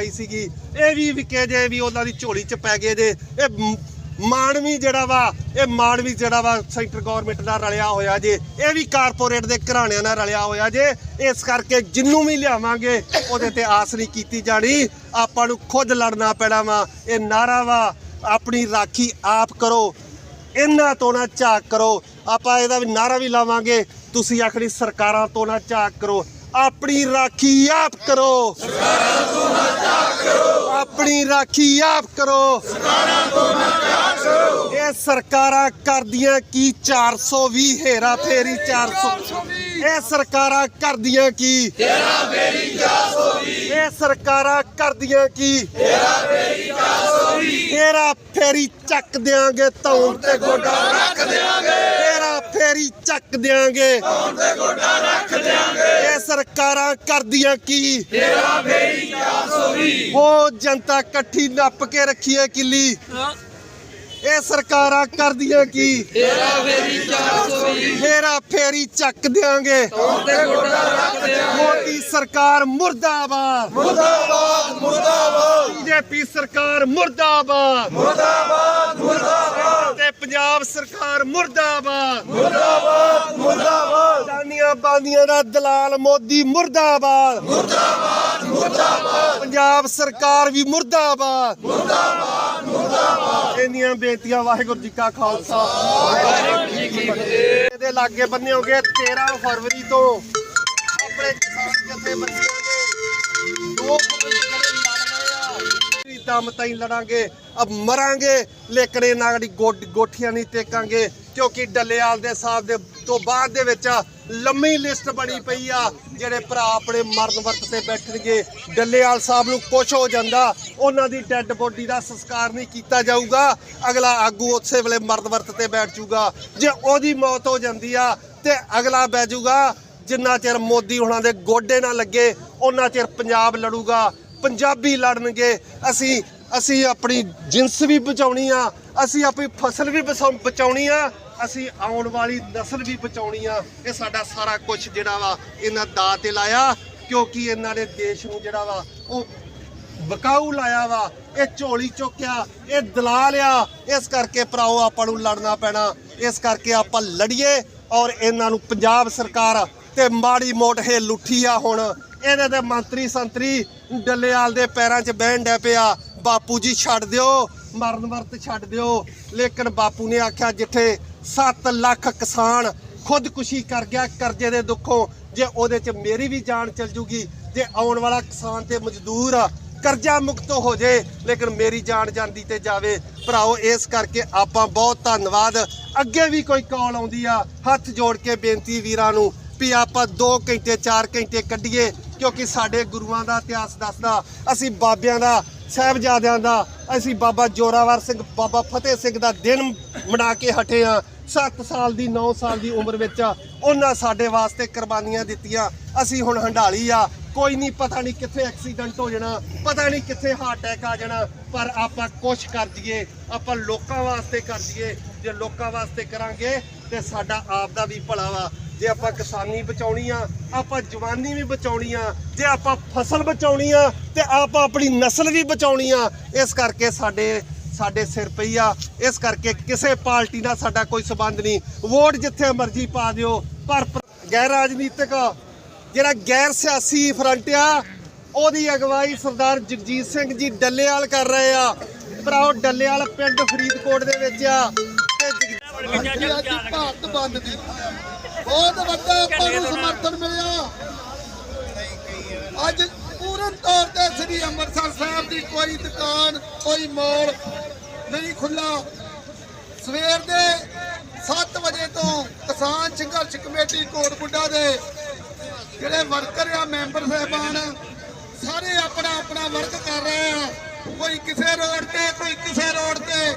ਪਾਈ ਸੀਗੀ। ਇਹ ਵੀ ਵਿਕੇ ਜੇ ਵੀ ਉਹਨਾਂ ਦੀ ਝੋਲੀ 'ਚ ਪੈ ਗਏ ਜੇ। ਇਹ ਮਾਨਵੀ ਜਿਹੜਾ ਵਾ, ਇਹ ਮਾਨਵੀ ਜਿਹੜਾ ਵਾ ਸੈਂਟਰ ਗਵਰਨਮੈਂਟ ਨਾਲ ਰਲਿਆ ਹੋਇਆ ਜੇ। ਇਹ ਵੀ ਕਾਰਪੋਰੇਟ ਦੇ ਘਰਾਣਿਆਂ ਨਾਲ ਰਲਿਆ ਹੋਇਆ ਜੇ। ਇਸ ਕਰਕੇ ਜਿੰਨੂੰ ਵੀ ਲਿਆਵਾਂਗੇ, ਉਹਦੇ ਤੇ ਆਸ ਨਹੀਂ ਕੀਤੀ ਜਾਣੀ। ਆਪਾਂ ਨੂੰ ਖੁਦ ਲੜਨਾ ਪੈਣਾ ਵਾ। ਇਹ ਨਾਰਾ ਵਾ। ਆਪਣੀ ਰਾਖੀ ਆਪ ਕਰੋ। ਇਹਨਾਂ ਤੋਂ ਨਾ ਝਾਕ ਕਰੋ। ਆਪਾਂ ਇਹਦਾ ਵੀ ਨਾਰਾ ਵੀ ਲਾਵਾਂਗੇ। ਤੁਸੀਂ ਆਖਣੀ ਸਰਕਾਰਾਂ ਤੋਂ ਨਾ ਝਾਕ ਕਰੋ। ਆਪਣੀ ਰਾਖੀ ਆਪ ਕਰੋ। ਸਰਕਾਰਾਂ ਤੋਂ ਨਾ ਕਰੋ ਆਪਣੀ ਰਾਖੀ ਆਪ ਕਰੋ। ਸਰਕਾਰਾਂ ਤੋਂ ਨਾ ਕਰੋ ਇਹ ਸਰਕਾਰਾਂ ਕਰਦੀਆਂ ਕੀ 420 ਹੇਰਾ ਫੇਰੀ 400 ਇਹ ਸਰਕਾਰਾਂ ਕਰਦੀਆਂ ਕੀ? ਹੇਰਾ ਫੇਰੀ 420 ਇਹ ਸਰਕਾਰਾਂ ਕਰਦੀਆਂ ਕੀ? ਤੇਰਾ ਫੇਰੀ ਚੱਕ ਦਿਆਂਗੇ ਧੌਣ ਤੇ ਗੋਡਾ ਰੱਖ ਦਿਆਂਗੇ। ਤੇਰਾ ਫੇਰੀ ਚੱਕ ਦਿਆਂਗੇ। ਧੌਣ ਤੇ ਗੋਡਾ ਰੱਖ ਦਿਆਂਗੇ। ਇਹ ਸਰਕਾਰਾਂ ਕਰਦੀਆਂ ਕੀ? ਤੇਰਾ ਫੇਰੀ 420 ਹੋ ਜਨਤਾ ਇਕੱਠੀ ਨੱਪ ਕੇ ਰੱਖੀਏ ਕਿੱਲੀ। ਇਹ ਸਰਕਾਰਾਂ ਕਰਦੀਆਂ ਕੀ? ਤੇਰਾ ਫੇਰੀ 420 ਤੇਰਾ ਫੇਰੀ ਚੱਕ ਦਿਆਂਗੇ। ਮੋਦੀ ਸਰਕਾਰ ਮੁਰਦਾਬਾਦ। ਮੁਰਦਾਬਾਦ ਮੁਰਦਾਬਾਦ। ਬੀਜੇਪੀ ਸਰਕਾਰ ਮੁਰਦਾਬਾਦ। ਤੇ ਪੰਜਾਬ ਸਰਕਾਰ ਮੁਰਦਾਬਾਦ। ਮੁਰਦਾਬਾਦ ਮੁਰਦਾਬਾਦ। ਦਾਨੀਆਂ ਬਾਂਦੀਆਂ ਦਾ ਦਲਾਲ ਮੋਦੀ ਮੁਰਦਾਬਾਦ। ਮੁਰਦਾਬਾਦ ਮੁਰਦਾਬਾਦ। ਪੰਜਾਬ ਸਰਕਾਰ ਵੀ ਮੁਰਦਾਬਾਦ। ਮੁਰਦਾਬਾਦ ਮੁਰਦਾਬਾਦ। ਇੰਨੀਆਂ ਬੇਨਤੀਆਂ ਵਾਹਿਗੁਰੂ ਜੀ ਕਾ ਖਾਲਸਾ। ਵਾਹਿਗੁਰੂ ਜੀ ਕੀ ਫਤਿਹ। ਇਹਦੇ ਲਾਗੇ ਬੰਨੇ ਹੋਗੇ 13 ਫਰਵਰੀ ਤੋਂ। ਆਪਣੇ ਕਿਸਾਨ ਜਥੇਬੰਦੀਆਂ ਦੇ ਦੋ ਫਰਵਰੀ ਆ ਤਾਈਂ ਲੜਾਂਗੇ, ਅਬ ਮਰਾਂਗੇ, ਲੇਕਿਨ ਇਹਨਾਂ ਗੋਠੀਆਂ ਨਹੀਂ ਟੇਕਾਂਗੇ, ਕਿਉਂਕਿ ਡੱਲੇਵਾਲ ਦੇ ਸਾਹਿਬ ਦੇ ਤੋਂ ਬਾਅਦ ਦੇ ਵਿੱਚ ਲੰਮੀ ਲਿਸਟ ਬਣੀ ਪਈ ਆ, ਜਿਹੜੇ ਭਰਾ ਆਪਣੇ ਮਰਨ ਵਰਤ ਤੇ ਬੈਠਣਗੇ। ਡੱਲੇਵਾਲ ਸਾਹਿਬ ਨੂੰ ਕੁਛ ਹੋ ਜਾਂਦਾ, ਉਹਨਾਂ ਦੀ ਡੈੱਡ ਬੋਡੀ ਦਾ ਸੰਸਕਾਰ ਨਹੀਂ ਕੀਤਾ ਜਾਊਗਾ। ਅਗਲਾ ਆਗੂ ਉਸੇ ਵੇਲੇ ਮਰਨ ਵਰਤ ਤੇ ਬੈਠ ਜਾਊਗਾ। ਜੇ ਉਹਦੀ ਮੌਤ ਹੋ ਜਾਂਦੀ ਆ, ਤੇ ਅਗਲਾ ਬਹਿ ਜਾਊਗਾ। ਜਿੰਨਾ ਚਿਰ ਮੋਦੀ ਹੁਣਾਂ ਦੇ ਗੋਡੇ ਨਾ ਲੱਗੇ ਉਹਨਾਂ ਚਿਰ ਪੰਜਾਬ ਲੜੂਗਾ। ਪੰਜਾਬੀ ਲੜਨਗੇ। ਅਸੀਂ ਅਸੀਂ ਆਪਣੀ ਜਿੰਸ ਵੀ ਬਚਾਉਣੀ ਆ, ਅਸੀਂ ਆਪਣੀ ਫਸਲ ਵੀ ਬਚਾਉ- ਬਚਾਉਣੀ ਆ, ਅਸੀਂ ਆਉਣ ਵਾਲੀ ਨਸਲ ਵੀ ਬਚਾਉਣੀ ਆ। ਇਹ ਸਾਡਾ ਸਾਰਾ ਕੁਝ ਜਿਹੜਾ ਵਾ ਇਹਨਾਂ ਦਾ ਤੇ ਲਾਇਆ, ਕਿਉਂਕਿ ਇਹਨਾਂ ਨੇ ਦੇਸ਼ ਨੂੰ ਜਿਹੜਾ ਵਾ ਉਹ ਬਕਾਊ ਲਾਇਆ ਵਾ, ਇਹ ਝੋਲੀ ਚੁੱਕਿਆ, ਇਹ ਦਲਾਲ ਆ। ਇਸ ਕਰਕੇ ਭਰਾਓ ਆਪਾਂ ਨੂੰ ਲੜਨਾ ਪੈਣਾ। ਇਸ ਕਰਕੇ ਆਪਾਂ ਲੜੀਏ ਔਰ ਇਹਨਾਂ ਨੂੰ ਪੰਜਾਬ ਸਰਕਾਰ ਤੇ ਮਾੜੀ ਮੋਟ ਇਹ ਲੁੱਠੀ ਆ ਹੁਣ। ਇਹਦੇ ਦੇ ਮੰਤਰੀ ਸੰਤਰੀ ਡੱਲੇਵਾਲ ਦੇ ਪੈਰਾਂ 'ਚ ਬਹਿਣ ਡੈ ਪਿਆ। ਬਾਪੂ ਜੀ ਛੱਡ ਦਿਓ, ਮਰਨ ਵਰਤ ਛੱਡ ਦਿਓ। ਲੇਕਿਨ ਬਾਪੂ ਨੇ ਆਖਿਆ ਜਿੱਥੇ 7 ਲੱਖ ਕਿਸਾਨ ਖੁਦਕੁਸ਼ੀ ਕਰ ਗਿਆ, ਕਰਜ਼ੇ ਦੇ ਦੁੱਖੋਂ, ਜੇ ਉਹਦੇ 'ਚ ਮੇਰੀ ਵੀ ਜਾਨ ਚਲ ਜੂਗੀ, ਜੇ ਆਉਣ ਵਾਲਾ ਕਿਸਾਨ ਤੇ ਮਜ਼ਦੂਰ ਕਰਜ਼ਾ ਮੁਕਤ ਹੋ ਜੇ, ਲੇਕਿਨ ਮੇਰੀ ਜਾਨ ਜਾਂਦੀ ਤੇ ਜਾਵੇ। ਭਰਾਓ, ਇਸ ਕਰਕੇ ਆਪਾਂ ਬਹੁਤ ਧੰਨਵਾਦ। ਅੱਗੇ ਵੀ ਕੋਈ ਕਾਲ ਆਉਂਦੀ ਆ, ਹੱਥ ਜੋੜ ਕੇ ਬੇਨਤੀ ਵੀਰਾਂ ਨੂੰ ਵੀ ਆਪਾਂ 2 ਘੰਟੇ 4 ਘੰਟੇ ਕੱਢੀਏ। ਕਿਉਂਕਿ ਸਾਡੇ ਗੁਰੂਆਂ ਦਾ ਇਤਿਹਾਸ ਦੱਸਦਾ, ਅਸੀਂ ਬਾਬਿਆਂ ਦਾ, ਸਾਹਿਬਜ਼ਾਦਿਆਂ ਦਾ, ਅਸੀਂ ਬਾਬਾ ਜੋਰਾਵਰ ਸਿੰਘ, ਬਾਬਾ ਫਤਿਹ ਸਿੰਘ ਦਾ ਦਿਨ ਮਨਾ ਕੇ ਹਟੇ ਆ 7 ਸਾਲ ਦੀ 9 ਸਾਲ ਦੀ ਉਮਰ ਵਿੱਚ ਉਹਨਾਂ ਸਾਡੇ ਵਾਸਤੇ ਕੁਰਬਾਨੀਆਂ ਦਿੱਤੀਆਂ। ਅਸੀਂ ਹੁਣ ਹੰਡਾਲੀ ਆ। ਕੋਈ ਨਹੀਂ, ਪਤਾ ਨਹੀਂ ਕਿੱਥੇ ਐਕਸੀਡੈਂਟ ਹੋ ਜਾਣਾ, ਪਤਾ ਨਹੀਂ ਕਿੱਥੇ ਹਾਰਟ ਅਟੈਕ ਆ ਜਾਣਾ, ਪਰ ਆਪਾਂ ਕੁਛ ਕਰ ਜੀਏ ਆਪਾਂ ਲੋਕਾਂ ਵਾਸਤੇ ਕਰ ਜੀਏ ਜੇ ਲੋਕਾਂ ਵਾਸਤੇ ਕਰਾਂਗੇ, ਤੇ ਸਾਡਾ ਆਪ ਦਾ ਵੀ ਭਲਾ ਵਾ। ਜੇ ਆਪਾਂ ਕਿਸਾਨੀ ਬਚਾਉਣੀ ਆ ਆਪਾਂ ਜਵਾਨੀ ਵੀ ਬਚਾਉਣੀ ਆ ਜੇ ਆਪਾਂ ਫਸਲ ਬਚਾਉਣੀ ਆ ਤੇ ਆਪਾਂ ਆਪਣੀ ਨਸਲ ਵੀ ਬਚਾਉਣੀ ਆ ਇਸ ਕਰਕੇ ਸਾਡੇ ਸਾਡੇ ਸਿਰ ਪਈ ਆ। ਇਸ ਕਰਕੇ ਕਿਸੇ ਪਾਰਟੀ ਨਾਲ ਸਾਡਾ ਕੋਈ ਸਬੰਧ ਨਹੀਂ। ਵੋਟ ਜਿੱਥੇ ਮਰਜ਼ੀ ਪਾ ਦਿਓ, ਪਰ ਗੈਰ ਰਾਜਨੀਤਿਕ, ਜਿਹੜਾ ਗੈਰ ਸਿਆਸੀ ਫਰੰਟ ਆ, ਉਹਦੀ ਅਗਵਾਈ ਸਰਦਾਰ ਜਗਜੀਤ ਸਿੰਘ ਜੀ ਡੱਲੇਵਾਲ ਕਰ ਰਹੇ ਆ। ਭਰਾਓ, ਡੱਲੇਵਾਲ ਪਿੰਡ ਫਰੀਦਕੋਟ ਦੇ ਵਿੱਚ ਆ। ਤੇ ਜਗ- ਭਾਰਤ ਬੰਦ ਦੀ ਬਹੁਤ ਵੱਡਾ ਆਪਾਂ ਨੂੰ ਸਮਰਥਨ ਮਿਲਿਆ। ਅੱਜ ਪੂਰਨ ਤੌਰ ਤੇ ਸ੍ਰੀ ਅੰਮ੍ਰਿਤਸਰ ਸਾਹਿਬ ਦੀ ਕੋਈ ਦੁਕਾਨ ਕੋਈ ਮੋੜ ਨਹੀਂ ਖੁੱਲਾ ਸਵੇਰ ਦੇ 7 ਵਜੇ ਤੋਂ ਕਿਸਾਨ ਸੰਘਰਸ਼ ਕਮੇਟੀ ਕੋਟਬੁੱਡਾ ਦੇ ਜਿਹੜੇ ਵਰਕਰ ਆ ਮੈਂਬਰ ਸਾਹਿਬਾਨ ਸਾਰੇ ਆਪਣਾ ਆਪਣਾ ਵਰਕ ਕਰ ਰਹੇ ਆ। ਕੋਈ ਕਿਸੇ ਰੋਡ ਤੇ ਕੋਈ ਕਿਸੇ ਰੋਡ ਤੇ।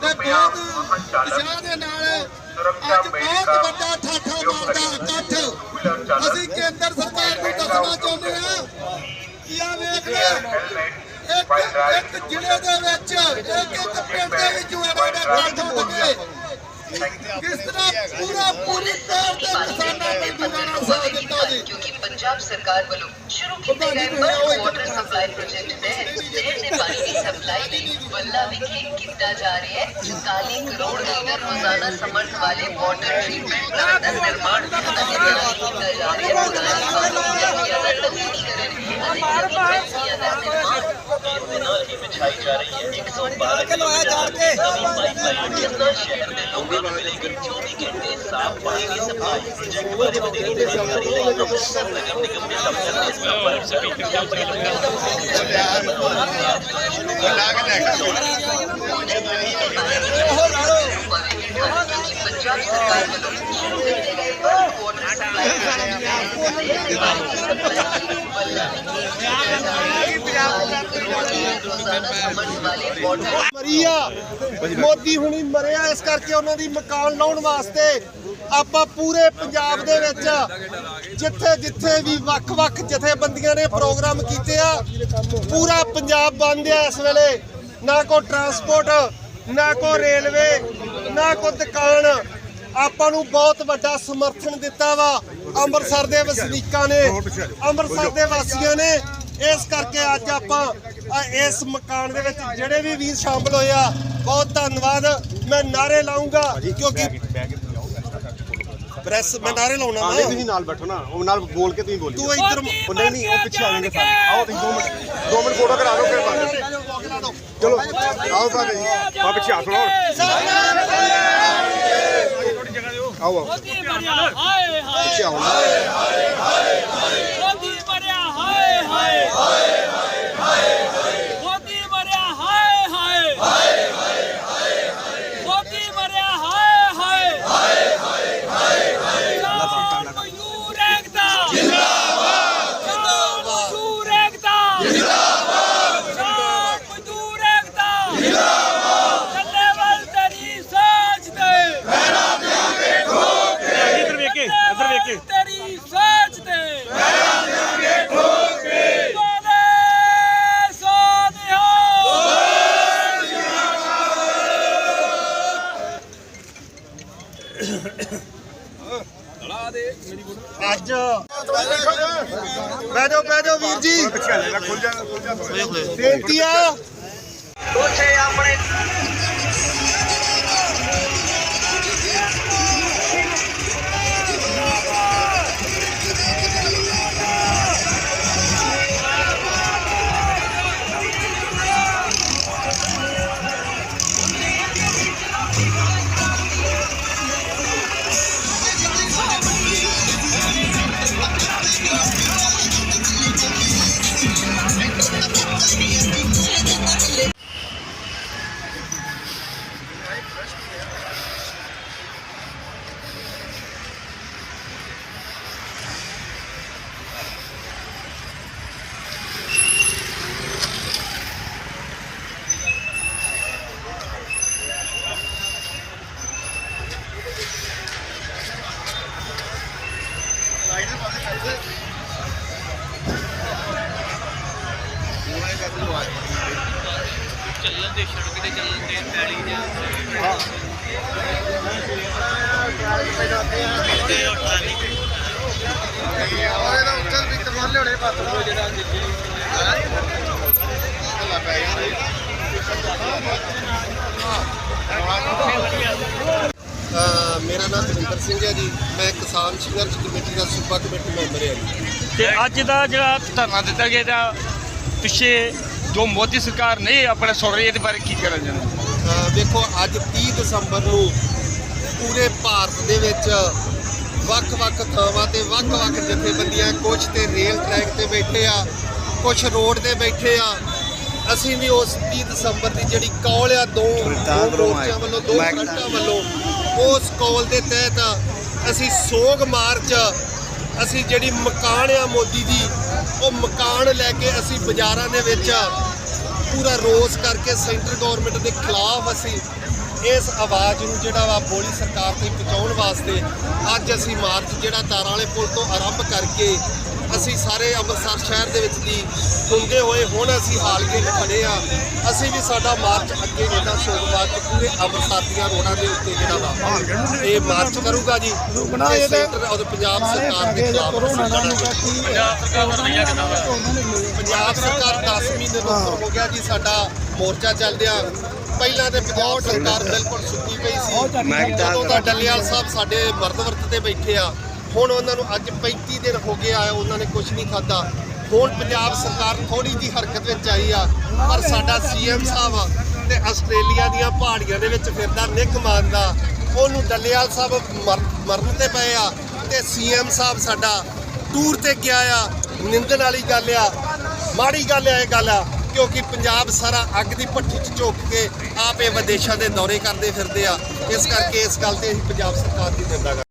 ਤੇ ਬਹੁਤ ਉਤਸ਼ਾਹ ਦੇ ਨਾਲ ਅੱਜ ਬਹੁਤ ਵੱਡਾ ਠਾਠਾ ਮਾਰਦਾ ਇਕੱਠ ਅਸੀਂ ਕੇਂਦਰ ਸਰਕਾਰ ਨੂੰ ਦੱਸਣਾ ਚਾਹੁੰਦੇ ਹਾਂ ਕਿ ਆ ਵੇਖ ਲੈ ਇੱਕ ਇੱਕ ਜ਼ਿਲ੍ਹੇ ਦੇ ਵਿੱਚ ਇੱਕ ਇੱਕ ਪਿੰਡ ਦੇ ਵਿੱਚ ਐਡਾ ਵੱਡਾ ਇਕੱਠ ਹੋ ਸਕੇ ਕਿਸ ਤਰ੍ਹਾਂ ਪੂਰਾ ਪੂਰੀ ਤੌਰ ਤੇ ਕਿਸਾਨਾਂ ਮਜ਼ਦੂਰਾਂ ਦਾ ਸਾਥ ਦਿੱਤਾ ਜੀ ਕਿਉਂਕਿ ਪੰਜਾਬ ਸਰਕਾਰ ਵੱਲੋਂ ਸ਼ੁਰੂ ਕੀਤੇ ਗਏ ਬਲਕ ਵਾਟਰ ਸਪਲਾਈ ਪ੍ਰੋਜੈਕਟ ਤਹਿਤ ਸ਼ਹਿਰ ਦੇ ਪਾਣੀ ਦੀ ਸਪਲਾਈ ਲਈ ਵੱਲਾ ਵਿਖੇ ਕੀਤਾ ਜਾ ਰਿਹਾ ਹੈ। 44 ਕਰੋੜ ਲੀਟਰ ਰੋਜ਼ਾਨਾ ਸਮਰਥ ਵਾਲੇ ਵਾਟਰ ਟ੍ਰੀਟਮੈਂਟ ਪਲਾਂਟ ਦਾ ਨਿਰਮਾਣ ਅਤੇ ਤਿਆਰ ਕੀਤਾ ਜਾ ਰਿਹਾ ਹੈ ਪੁਰਾਣੀ ਪਾਣੀ ਟੈਂਕੀਆਂ ਦਾ ਨਵੀਨੀਕਰਨ ਅਤੇ ਨਵੀਂ ਦਾ ਨਿਰਮਾਣ ਦੇ ਨਾਲ ਹੀ ਵਿਛਾਈ ਜਾ ਰਹੀ ਹੈ 112 ਕਿਲੋਮੀਟਰ ਦੀ ਨਵੀਂ ਪਾਈਪਲਾਈਨ ਜਿਸ ਨਾਲ ਸ਼ਹਿਰ ਦੇ ਲੋਕਾਂ ਨੂੰ ਮਿਲੇਗੀ 24 ਘੰਟੇ ਸਾਫ਼ ਪਾਣੀ ਦੀ ਸਪਲਾਈ ਪ੍ਰੋਜੈਕਟ ਬਾਰੇ ਵਧੇਰੀ ਜਾਣਕਾਰੀ ਲਈ ਅੰਮ੍ਰਿਤਸਰ ਨਗਰ ਨਿਗਮ ਦੇ ਦਫ਼ਤਰ ਦੇ ਸੰਪਰਕ ਸਪੀਕਰ ਕੰਪਨੀ ਕਿਉਂਕਿ ਪੰਜਾਬ ਸਰਕਾਰ ਵੱਲੋਂ ਸ਼ੁਰੂ ਕੀਤੇ ਗਏ ਬਲਕ ਮੋਦੀ ਹੁਣੀ ਮਰਿਆ, ਇਸ ਕਰਕੇ ਉਹਨਾਂ ਦੀ ਮਕਾਨ ਲਾਉਣ ਵਾਸਤੇ ਆਪਾਂ ਪੂਰੇ ਪੰਜਾਬ ਦੇ ਵਿੱਚ ਜਿੱਥੇ ਜਿੱਥੇ ਵੀ ਵੱਖ-ਵੱਖ ਜਥੇਬੰਦੀਆਂ ਨੇ ਪ੍ਰੋਗਰਾਮ ਕੀਤੇ ਆ, ਪੂਰਾ ਪੰਜਾਬ ਬੰਦ ਆ ਇਸ ਵੇਲੇ। ਨਾ ਕੋ ਟਰਾਂਸਪੋਰਟ ਨਾ ਕੋ ਰੇਲਵੇ ਨਾ ਕੋ ਦੁਕਾਨ ਆਪਾਂ ਨੂੰ ਬਹੁਤ ਵੱਡਾ ਸਮਰਥਨ ਦਿੱਤਾ ਵਾ। ਅੰਮ੍ਰਿਤਸਰ ਦੇ ਵਸਨੀਕਾਂ ਨੇ ਅੰਮ੍ਰਿਤਸਰ ਦੇ ਵਾਸੀਆਂ ਨੇ। ਇਸ ਕਰਕੇ ਅੱਜ ਆਪਾਂ ਇਸ ਮਕਾਨ ਦੇ ਵਿੱਚ ਜਿਹੜੇ ਵੀ ਵੀਰ ਸ਼ਾਮਲ ਹੋਏ ਆ ਬਹੁਤ ਧੰਨਵਾਦ। ਮੈਂ ਨਾਰੇ ਲਾਉਂਗਾ ਕਿਉਂਕਿ ਪ੍ਰੈਸ ਮੈਂ ਨਾਰੇ ਲਾਉਣਾ ਵਾ ਤੁਸੀਂ ਨਾਲ ਬੈਠੋ ਨਾ। ਉਹ ਨਾਲ ਬੋਲ ਕੇ ਤੁਸੀਂ ਬੋਲੀ ਤੂੰ ਇੱਧਰ ਨਹੀਂ ਨਹੀਂ ਉਹ ਪਿੱਛੇ ਆ ਜਾਣਗੇ ਸਾਰੇ। ਆਓ ਤੁਸੀਂ 2 ਮਿੰਟ 2 ਮਿੰਟ ਫੋਟੋ ਕਰਾ ਲਓ ਫਿਰ ਬਾਅਦ ਚਲੋ। ਆਓ ਜੀ ਆ ਪਿੱਛੇ ਹੱਥ ਲਾਓ ਆਓ ਆਓ। ਮੋਦੀ ਮਰਿਆ ਹਾਏ ਹਾਏ। ਪਿੱਛੇ ਆਓ ਮੋਦੀ ਮਰਿਆ ਹਾਏ ਹਾਏ। ਮੋਦੀ ਮਰਿਆ ਹਾਏ ਹਾਏ ਮੋਦੀ ਮਰਿਆ ਹਾਏ ਹਾਏ ਕਿਸਾਨ ਮਜ਼ਦੂਰ ਏਕਤਾ ਜਿੰਦਾਬਾਦ ਕਿਸਾਨ ਮਜ਼ਦੂਰ ਏਕਤਾ ਜਿੰਦਾਬਾਦ ਕਿਸਾਨ ਮਜ਼ਦੂਰ ਏਕਤਾ ਜਿੰਦਾਬਾਦ ਚੱਲੇ ਵੱਲ ਤੇਰੀ ਸਾਜ ਤੇ ਇੱਧਰ ਵੇਖ ਕੇ ਇੱਧਰ ਵੇਖ ਕੇ ਤੇਰੀ ਸੋਚ ਤੇ। ਪੈਰਾਂ ਦੇ ਅੱਗੇ ਠੋਕ ਕੇ ਬੋਲੇ ਸੋਨਿਹਾ ਅੱਜ ਬਹਿ ਜਾਓ ਬਹਿ ਜਾਓ ਵੀਰ ਜੀ। ਪਿੱਛੇ ਆ। ਜਾਏਗਾ ਖੁੱਲ ਦੇ ਤੇ ਦੇ ਦੇ ਵੀ ਲਿਓੜੇ ਜਿਹੜਾ ਮੇਰਾ ਨਾਮ ਦਵਿੰਦਰ ਸਿੰਘ ਹੈ ਜੀ। ਮੈਂ ਕਿਸਾਨ ਸੰਘਰਸ਼ ਕਮੇਟੀ ਦਾ ਸੂਬਾ ਕਮੇਟੀ ਮੈਂਬਰ ਹਾਂ ਜੀ। ਤੇ ਅੱਜ ਦਾ ਜਿਹੜਾ ਧਰਨਾ ਦਿੱਤਾ ਗਿਆ ਇਹਦਾ ਪਿੱਛੇ ਜੋ ਮੋਦੀ ਸਰਕਾਰ ਨਹੀਂ ਆਪਣਾ ਸੁਣ ਰਹੀ ਇਹਦੇ ਬਾਰੇ ਕੀ ਕਹਿਣਾ ਚਾਹੁੰਦੇ ਵੇਖੋ ਅੱਜ 30 ਦਸੰਬਰ ਨੂੰ ਪੂਰੇ ਭਾਰਤ ਦੇ ਵਿੱਚ ਵੱਖ-ਵੱਖ ਥਾਵਾਂ ਤੇ ਵੱਖ-ਵੱਖ ਜਥੇਬੰਦੀਆਂ ਕੁਝ ਤੇ ਰੇਲ ਟਰੈਕ ਤੇ ਬੈਠੇ ਆ ਕੁਝ ਰੋਡ ਤੇ ਬੈਠੇ ਆ। ਅਸੀਂ ਵੀ ਉਸ 30 ਦਸੰਬਰ ਦੀ ਜਿਹੜੀ ਕੌਲ ਆ ਦੋ ਦੋ ਮੋਰਚਿਆਂ ਵੱਲੋਂ ਦੋ ਫਰੰਟਾਂ ਵੱਲੋਂ ਉਸ ਕੌਲ ਦੇ ਤਹਿਤ ਅਸੀਂ ਸੋਗ ਮਾਰਚ ਅਸੀਂ ਜਿਹੜੀ ਮਕਾਨ ਆ ਮੋਦੀ ਦੀ ਉਹ ਮਕਾਨ ਲੈ ਕੇ ਅਸੀਂ ਬਾਜ਼ਾਰਾਂ ਦੇ ਵਿੱਚ ਪੂਰਾ ਰੋਸ ਕਰਕੇ ਸੈਂਟਰ ਗਵਰਨਮੈਂਟ ਦੇ ਖਿਲਾਫ ਅਸੀਂ ਇਸ ਆਵਾਜ਼ ਨੂੰ ਜਿਹੜਾ ਵਾ ਬੋਲੀ ਸਰਕਾਰ ਤੇ ਪਹੁੰਚਾਉਣ ਵਾਸਤੇ ਅੱਜ ਅਸੀਂ ਮਾਰਚ ਜਿਹੜਾ ਤਾਰਾਂ ਵਾਲੇ ਪੁਲ ਤੋਂ ਆਰੰਭ ਕਰਕੇ ਅਸੀਂ ਸਾਰੇ ਅੰਮ੍ਰਿਤਸਰ ਸ਼ਹਿਰ ਦੇ ਵਿੱਚ ਦੀ ਹੁੰਦੇ ਹੋਏ ਹੁਣ ਅਸੀਂ ਹਾਲਗੇ ਨੂੰ ਖੜੇ ਆ ਅਸੀਂ ਵੀ ਸਾਡਾ ਮਾਰਚ ਅੱਗੇ ਜਿਹੜਾ ਸੋਮਵਾਰ ਤੋਂ ਪੂਰੇ ਅੰਮ੍ਰਿਤਸਰ ਦੀਆਂ ਰੋਡਾਂ ਦੇ ਉੱਤੇ ਜਿਹੜਾ ਵਾ। ਇਹ ਮਾਰਚ ਕਰੂਗਾ ਜੀ। ਰੁਕਣਾ ਤੇ ਔਰ ਪੰਜਾਬ ਸਰਕਾਰ ਦੇ ਖਿਲਾਫ। ਪੰਜਾਬ ਸਰਕਾਰ 10 ਮਹੀਨੇ ਤੋਂ ਉੱਪਰ ਹੋ ਗਿਆ ਜੀ ਸਾਡਾ ਮੋਰਚਾ ਚੱਲਦਿਆ ਪਹਿਲਾਂ ਤੇ ਪੰਜਾਬ ਸਰਕਾਰ ਬਿਲਕੁਲ ਸੁੱਤੀ ਪਈ ਸੀ। ਜਦੋਂ ਦਾ ਡੱਲੇਵਾਲ ਸਾਹਿਬ ਸਾਡੇ ਮਰਦ ਵਰਤ ਤੇ ਬੈਠੇ ਆ ਹੁਣ ਉਹਨਾਂ ਨੂੰ ਅੱਜ 35 ਦਿਨ ਹੋ ਗਏ ਆ, ਉਹਨਾਂ ਨੇ ਕੁਝ ਨਹੀਂ ਖਾਦਾ ਹੁਣ ਪੰਜਾਬ ਸਰਕਾਰ ਥੋੜੀ ਜੀ ਹਰਕਤ ਵਿੱਚ ਆਈ ਆ, ਪਰ ਸਾਡਾ ਸੀਐਮ ਸਾਹਿਬ ਆ ਤੇ ਆਸਟ੍ਰੇਲੀਆ ਦੀਆਂ ਪਹਾੜੀਆਂ ਦੇ ਵਿੱਚ ਫਿਰਦਾ ਨਿੱਘ ਮਾਰਦਾ ਉਹਨੂੰ ਡੱਲੇਵਾਲ ਸਾਹਿਬ ਮਰ- ਮਰਨ ਤੇ ਪਏ ਆ ਤੇ ਸੀਐਮ ਸਾਹਿਬ ਸਾਡਾ ਟੂਰ ਤੇ ਗਿਆ ਆ। ਨਿੰਦਣ ਵਾਲੀ ਗੱਲ ਆ, ਮਾੜੀ ਗੱਲ ਆ ਇਹ ਗੱਲ ਆ, ਕਿਉਂਕਿ ਪੰਜਾਬ ਸਾਰਾ ਅੱਗ ਦੀ ਭੱਠੀ 'ਚ ਝੋਕ ਕੇ ਆਪੇ ਵਿਦੇਸ਼ਾਂ ਦੇ ਦੌਰੇ ਕਰਦੇ ਫਿਰਦੇ ਆ। ਇਸ ਕਰਕੇ ਇਸ ਗੱਲ ਤੇ ਅਸੀਂ ਪੰਜਾਬ ਸਰਕਾਰ ਦੀ ਨਿੰਦਾ ਕਰਦੇ